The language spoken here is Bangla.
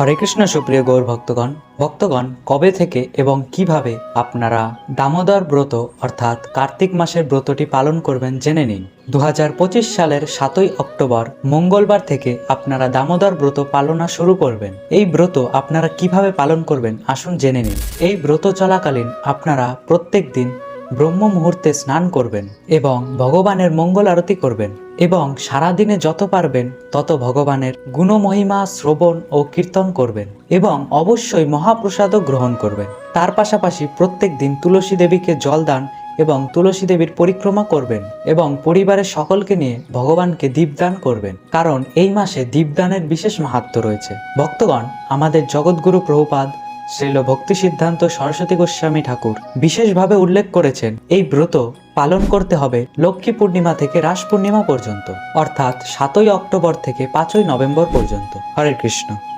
হরে কৃষ্ণ, সুপ্রিয় গৌর ভক্তগণ। ভক্তগণ, কবে থেকে এবং কীভাবে আপনারা দামোদর ব্রত, অর্থাৎ কার্তিক মাসের ব্রতটি পালন করবেন জেনে নিন। দু হাজার পঁচিশ সালের সাতই অক্টোবর, মঙ্গলবার থেকে আপনারা দামোদর ব্রত পালনা শুরু করবেন। এই ব্রত আপনারা কীভাবে পালন করবেন আসুন জেনে নিন। এই ব্রত চলাকালীন আপনারা প্রত্যেক দিন ব্রহ্ম মুহূর্তে স্নান করবেন এবং ভগবানের মঙ্গল আরতি করবেন এবং সারাদিনে যত পারবেন তত ভগবানের গুণমহিমা, শ্রবণ ও কীর্তন করবেন এবং অবশ্যই মহাপ্রসাদও গ্রহণ করবেন। তার পাশাপাশি প্রত্যেক দিন তুলসী দেবীকে জল দান এবং তুলসী দেবীর পরিক্রমা করবেন এবং পরিবারের সকলকে নিয়ে ভগবানকে দীপদান করবেন। কারণ এই মাসে দীপদানের বিশেষ মাহাত্ম রয়েছে। ভক্তগণ, আমাদের জগৎগুরু প্রভুপাদ শ্রীল ভক্তি সিদ্ধান্ত সরস্বতী গোস্বামী ঠাকুর বিশেষভাবে উল্লেখ করেছেন, এই ব্রত পালন করতে হবে লক্ষ্মী পূর্ণিমা থেকে রাস পূর্ণিমা পর্যন্ত, অর্থাৎ সাতই অক্টোবর থেকে পাঁচই নভেম্বর পর্যন্ত। হরে কৃষ্ণ।